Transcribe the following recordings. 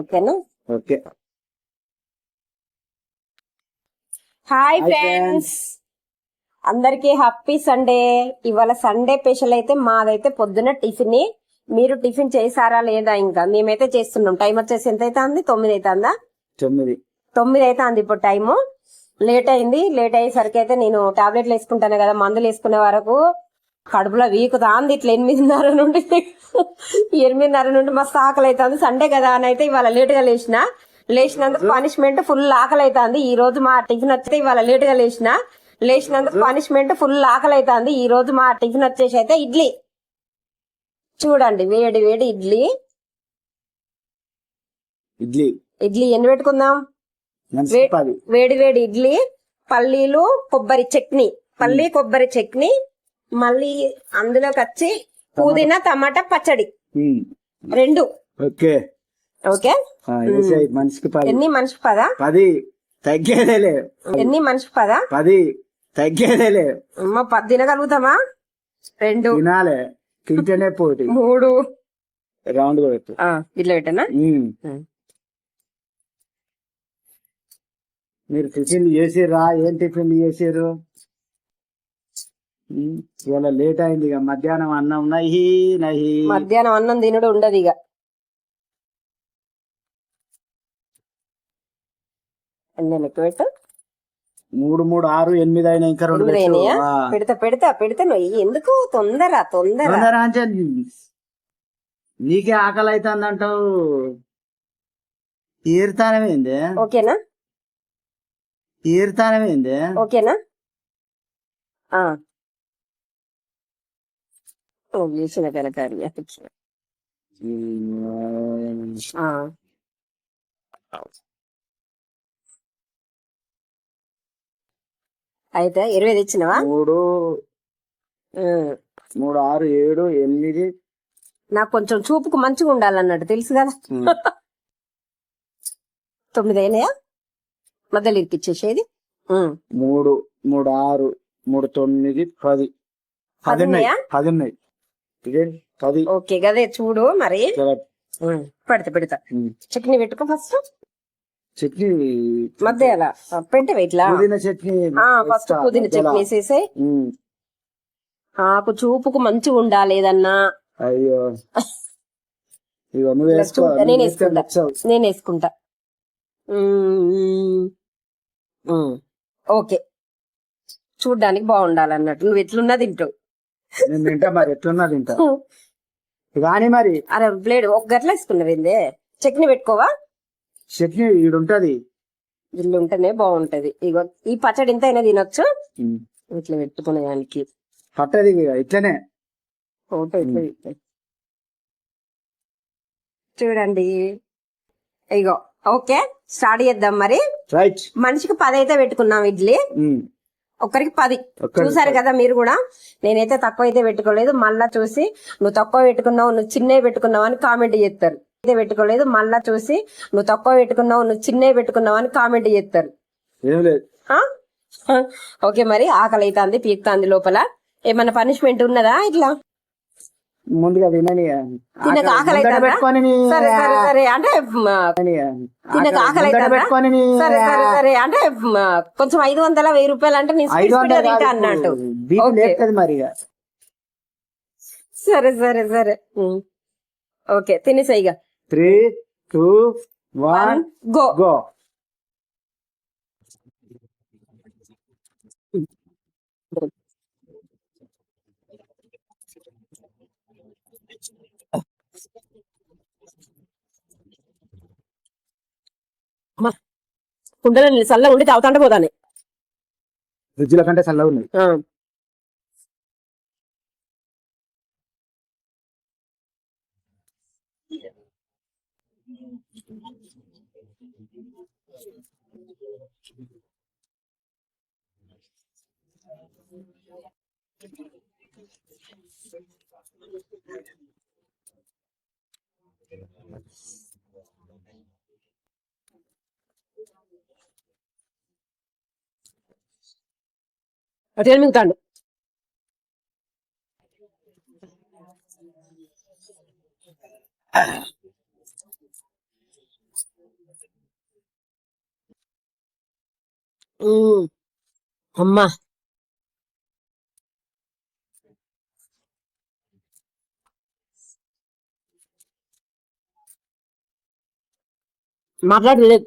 ఓకేనా okay hi friends అందరికీ happy Sunday ఇవాళ సండే స్పెషల్ అయితే మాదైతే పొద్దున టిఫిన్. మీరు టిఫిన్ చేసారా లేదా ఇంకా? మేమైతే చేస్తున్నాం. టైం వచ్చేసి ఎంత అవుతుంది తొమ్మిది. అవుతుందా తొమ్మిది తొమ్మిది అవుతుంది ఇప్పుడు టైము లేట్ అయింది. లేట్ అయ్యేసరికి అయితే నేను టాబ్లెట్లు వేసుకుంటాను కదా మందులు వేసుకునే వరకు. కడుపులో వీకుతాంది ఇట్లా ఎనిమిదిన్నర నుండి ఎనిమిదిన్నర నుండి మస్తు ఆకలి అవుతుంది సండే కదా అని అయితే ఇవాళ లేట్గా లేచిన. లేచినందుకు పనిష్మెంట్ ఫుల్ ఆకలి అవుతుంది ఈ రోజు మా టిఫిన్ వచ్చి ఇవాళ లేట్గా లేచిన. లేచినందుకు పనిష్మెంట్ ఫుల్ ఆకలి అవుతుంది ఈ రోజు మా టిఫిన్ వచ్చేసి అయితే ఇడ్లీ. చూడండి వేడి వేడి ఇడ్లీ. ఇడ్లీ. ఇడ్లీ ఎన్ని పెట్టుకుందాం? వేడి వేడి ఇడ్లీ పల్లీలు కొబ్బరి చట్నీ. పల్లి కొబ్బరి చట్నీ మళ్ళీ అందులోకి వచ్చి పుదీనా టమాటా. పచ్చడి. రెండు. ఓకే. ఓకే? మనిషికి పది. ఎన్ని మనిషికి పదా? పది. తగ్గేదేలే ఎన్ని మనిషికి పదా? పది. తగ్గేదేలే అమ్మ పది తినగలుగుతామా? రెండు. తినాలే. తింటేనే పోటీ. మూడు. రౌండ్ పెట్టు. ఇట్లా పెట్టనా. మీరు టిఫిన్ చేసిర్రా? ఏం టిఫిన్ చేసిర్రు? ఉమ్, ఇవాళ లేట్ అయింది ఇక. మధ్యాహ్నం అన్నం నహి నహి. మధ్యాహ్నం అన్నం తినడు ఉండదు ఇక. అన్నీ లెక్క పెట్టు? మూడు మూడు ఆరు ఎనిమిది అయినా ఇంకా రెండు. పెడతా పెడతా పెడతా నువ్వు. ఎందుకు? తొందర తొందర. తొందర అంటే నీకే ఆకలి అవుతుంది అంటావు ఈరుతానమేంది ఓకేనా? ఈరుతానమేంది ఓకేనా? ఆ. ఓ వేసిన ఆ అయితే ఇరవై తెచ్చినవా? మూడు. మూడు ఆరు ఏడు ఎనిమిది. నాకు కొంచెం చూపుకు మంచిగా ఉండాలన్నట్టు తెలుసు కదా. తొమ్మిది అయినాయా? మధ్యలో ఇరికిచ్చేసేది. మూడు మూడు ఆరు మూడు తొమ్మిది పది. పది ఉన్నాయి? పది ఉన్నాయి? పది ఓకే గదే చూడు మరి. పెడతా పెడతా. చట్నీ పెట్టుకో ఫస్ట్. చట్నీ మధ్య అలా పెంటే ఇట్లా పుదీనా చట్నీ ఫస్ట్ పుదీనా. చట్నీ వేసేసాయి. నాకు చూపుకు మంచిగా ఉండాలి ఏదన్నా. అయ్యో. నేను వేసుకుంటా. నేను వేసుకుంటా. ఓకే. చూడ్డానికి బాగుండాలన్నట్టు. నువ్వు ఎట్లున్నా తింటావు. నేను తింటా మరి ఎట్లున్నా తింటా. కానీ మరి అరే బ్లేడ్ ఒక గట్ల వేసుకున్నవిందే చట్నీ పెట్టుకోవా? చట్నీ ఈడుంటది. ఇల్లు ఉంటేనే బాగుంటది. ఇగో ఈ పచ్చడి ఇంత అయినా తినొచ్చు. ఇట్లా పెట్టుకునే దానికి. పట్టది ఇట్లనే. ఫోటో ఇట్లా. చూడండి. ఇగో ఓకే స్టార్ట్ చేద్దాం మరి. రైట్. మనిషికి పది అయితే పెట్టుకున్నాం ఇడ్లీ. ఒక్కరికి పది. చూసారు కదా మీరు కూడా? నేనైతే తక్కువ అయితే పెట్టుకోలేదు. మళ్ళా చూసి నువ్వు తక్కువ పెట్టుకున్నావు నువ్వు చిన్నవి పెట్టుకున్నావు అని కామెంట్ చేస్తారు. అయితే పెట్టుకోలేదు. మళ్ళా చూసి నువ్వు తక్కువ పెట్టుకున్నావు నువ్వు చిన్నవి పెట్టుకున్నావు అని కామెంట్ చేస్తారు? ఓకే మరి ఆకలి అవుతుంది పీకుతాంది లోపల. ఏమన్నా పనిష్మెంట్ ఉన్నదా ఇట్లా? ముందుగా తినని తినక ఆకలి? పెట్టుకొని సరే సరే సరే అంటే తినక ఆకలి? పెట్టుకొని సరే సరే సరే అంటే కొంచెం ఐదు వందల వెయ్యి రూపాయలు అంటే నేను స్పీడ్ తింటా అన్నట్టు. మరి ఇక. సరే సరే సరే ఉమ్. ఓకే తినేసా ఇక. Three two one go. Go. కుండలో నీళ్ళు చల్లగా ఉండి తాగుతాంటే పోతాను. ఫ్రిడ్జ్లో కంటే చల్లగా ఉన్నాయి అటు మిగుతాడు అమ్మా. మాట్లాడలేదు.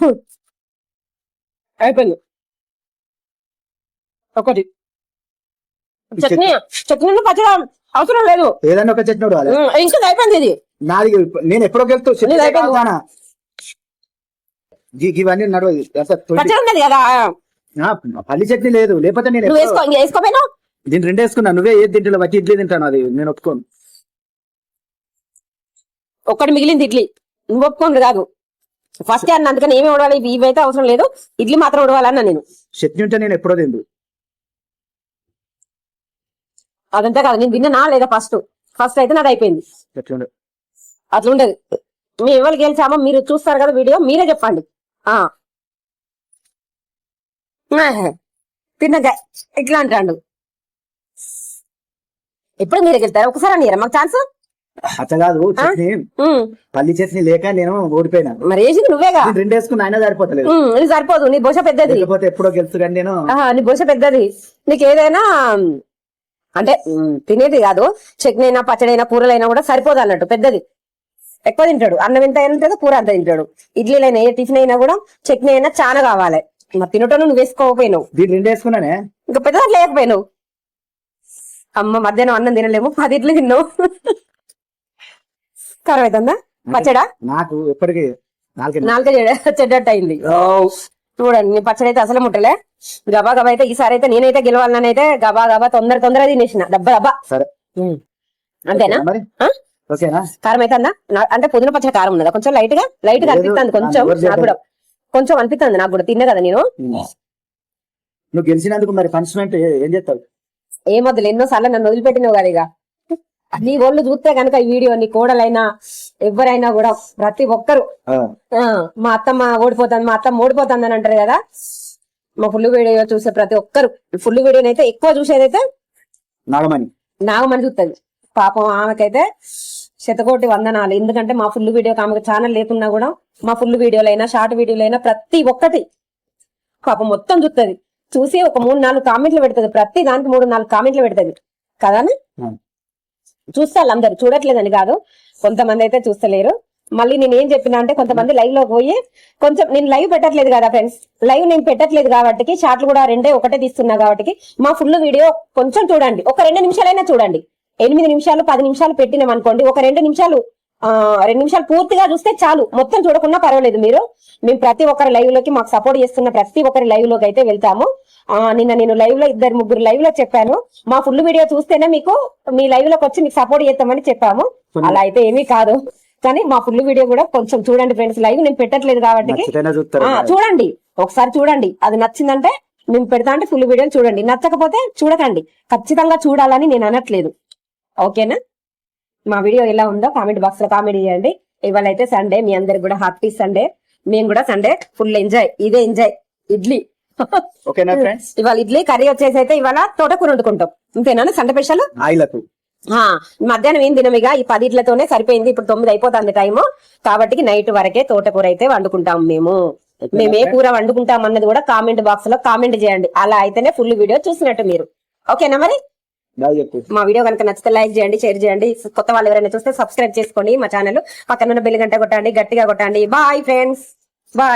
అయిపోయింది ఒకటి. చట్నీ చట్నీ పచ్చడి అవసరం లేదు. ఏదన్నా ఒక చట్నీ ఇంకా అయిపోయింది ఇది. నాది నేను ఎప్పుడో గెలుతూ నీది అయిపోయింది. ఇవన్నీ నడవదు. కదా. పల్లి చట్నీ లేదు. లేకపోతే నేను వేసుకోపోయినా దీని రెండు వేసుకున్నా. నువ్వే ఏది తింటున్నావు బట్టి ఇడ్లీ తింటాను అది. నేను ఒప్పుకోను. ఒక్కటి మిగిలింది ఇడ్లీ. నువ్వు ఒప్పుకోండి కాదు. ఫస్ట్ అన్న అందుకని ఏమి ఉడవాలి ఇవి ఇవైతే అవసరం లేదు. ఇడ్లీ మాత్రం ఉడవాలన్నా నేను. చట్నీ ఉంటే నేను ఎప్పుడో తిందు అదంతా కాదు నేను తిన్నా లేదా ఫస్ట్ ఫస్ట్ అయితే నాది అయిపోయింది. అట్లా ఉండదు మేము ఎవరికి గెలిచామో మీరు చూస్తారు కదా వీడియో మీరే చెప్పండి. తిన్నగా ఇట్లా అంటాడు ఎప్పుడు మీరే గెలుతారా? ఒకసారి అనియరా మాకు ఛాన్స్? అట్లా కాదు చట్నీ. పల్లి చట్నీ లేక నేను ఓడిపోయినా. మరి వేసింది నువ్వేగా? రెండు వేసుకుని అయినా సరిపోతలేదు. సరిపోదు నీ బోష పెద్దది. లేకపోతే ఎప్పుడో గెలుసు కానీ నేను నీ బోష పెద్దది. నీకు ఏదైనా అంటే తినేది కాదు. చట్నీ అయినా పచ్చడి అయినా కూరలైనా కూడా సరిపోదు అన్నట్టు పెద్దది. ఎక్కువ తింటాడు. అన్నం ఎంత అయినా తింటాడు కూర అంత తింటాడు. ఇడ్లీలైనా ఏ టిఫిన్ అయినా కూడా చట్నీ అయినా చాలా కావాలి. మరి తినటం నువ్వు వేసుకోకపోయినావు. దీని రెండు వేసుకున్నానే? ఇంకా పెద్ద లేకపోయినావు అమ్మ మధ్యాహ్నం అన్నం తినలేము. పది ఇడ్లీ తిన్నావు. కరం అవుతుందా పచ్చడా? నాకు ఎప్పటికీ నాలుగు చెడ్డట్టు అయింది చూడండి నీ పచ్చడి అయితే అసలు ముట్టలే. గబా గబా అయితే ఈసారి అయితే నేనైతే గెలవాలని అయితే గబా గబా తొందర తొందర తినేసిన. దెబ్బ దబ్బా. సరే. అంతేనా? ఓకేనా? కారం అవుతుందా నా- అంటే పుదీనా పచ్చడి కారం ఉన్నదా? కొంచెం లైట్గా లైట్గా అనిపిస్తుంది కొంచెం. నాకు కూడా. కొంచెం అనిపిస్తుంది నాకు కూడా. తిన్నా కదా నేను? నువ్వు గెలిచినందుకు మరి పనిష్మెంట్ ఏం చేస్తావు? ఏమొద్దులు ఎన్నో సార్లు నన్ను వదిలిపెట్టినావు కదా ఇక. నీ ఒళ్ళు చూస్తే కనుక ఈ వీడియో నీ కోడలైనా ఎవరైనా కూడా ప్రతి ఒక్కరు మా అత్తమ్మ ఓడిపోతుంది మా అత్తమ్మ ఓడిపోతుంది అని అంటారు కదా? మా ఫుల్ వీడియో చూసే ప్రతి ఒక్కరు. ఫుల్ వీడియోని అయితే ఎక్కువ చూసేదైతే నాగమణి. నాగమని చూస్తుంది. పాపం ఆమెకైతే శతకోటి వందనాలు. ఎందుకంటే మా ఫుల్ వీడియో ఆమెకు ఛానల్ లేకున్నా కూడా మా ఫుల్ వీడియోలైనా షార్ట్ వీడియోలైనా ప్రతి ఒక్కటి పాపం మొత్తం చూస్తుంది. చూసి ఒక మూడు నాలుగు కామెంట్లు పెడుతుంది. ప్రతి దానికి మూడు నాలుగు కామెంట్లు పెడుతుంది. కదా. చూస్తారు అందరు. చూడట్లేదని కాదు. కొంతమంది అయితే చూస్తలేరు. మళ్ళీ నేను ఏం చెప్పినా అంటే కొంతమంది లైవ్లో పోయి కొంచెం నేను లైవ్ పెట్టట్లేదు కదా ఫ్రెండ్స్ లైవ్ నేను పెట్టట్లేదు కాబట్టి షార్ట్లు కూడా రెండే ఒకటే తీస్తున్నా కాబట్టి మా ఫుల్ వీడియో కొంచెం చూడండి. ఒక రెండు నిమిషాలైనా చూడండి. ఎనిమిది నిమిషాలు పది నిమిషాలు పెట్టినాం అనుకోండి ఒక రెండు నిమిషాలు రెండు నిమిషాలు పూర్తిగా చూస్తే చాలు. మొత్తం చూడకున్నా పర్వాలేదు మీరు. మేము ప్రతి ఒక్కరి లైవ్లోకి మాకు సపోర్ట్ చేస్తున్న ప్రతి ఒక్కరి లైవ్లోకి అయితే వెళ్తాము. ఆ నిన్న నేను లైవ్లో ఇద్దరు ముగ్గురు లైవ్లో చెప్పాను. మా ఫుల్ వీడియో చూస్తేనే మీకు మీ లైవ్లోకి వచ్చి మీకు సపోర్ట్ చేస్తామని చెప్పాము. అలా అయితే ఏమీ కాదు. కానీ మా ఫుల్ వీడియో కూడా కొంచెం చూడండి ఫ్రెండ్స్ లైవ్ నేను పెట్టట్లేదు కాబట్టి. చూడండి. ఒకసారి చూడండి. అది నచ్చిందంటే మేము పెడతా అంటే ఫుల్ వీడియో చూడండి. నచ్చకపోతే చూడకండి. ఖచ్చితంగా చూడాలని నేను అనట్లేదు. ఓకేనా? మా వీడియో ఎలా ఉందో కామెంట్ బాక్స్లో కామెంట్ చేయండి. ఇవాళ అయితే సండే మీ అందరికి కూడా హ్యాపీ సండే మేము కూడా సండే ఫుల్ ఎంజాయ్ ఇదే ఎంజాయ్ ఇడ్లీ. ఓకేనా ఫ్రెండ్స్ ఇవాళ ఇడ్లీ కర్రీ వచ్చేసి అయితే ఇవాళ తోటకూర వండుకుంటాం. అంతేనా సండే స్పెషల్ ఆయిలకు. మధ్యాహ్నం ఏం తినం ఇక? ఈ పదిట్లతోనే సరిపోయింది. ఇప్పుడు తొమ్మిది అయిపోతుంది టైము కాబట్టి నైట్ వరకే తోటకూర అయితే వండుకుంటాం మేము. మేము ఏ కూర వండుకుంటాం అన్నది కూడా కామెంట్ బాక్స్లో కామెంట్ చేయండి. అలా అయితేనే ఫుల్ వీడియో చూసినట్టు మీరు. ఓకేనా మరి? మా వీడియో కనుక నచ్చితే లైక్ చేయండి షేర్ చేయండి. కొత్త వాళ్ళు ఎవరైనా చూస్తే సబ్స్క్రైబ్ చేసుకోండి మా ఛానల్. పక్కన ఉన్న బెల్ గంట కొట్టండి గట్టిగా కొట్టండి. Bye friends bye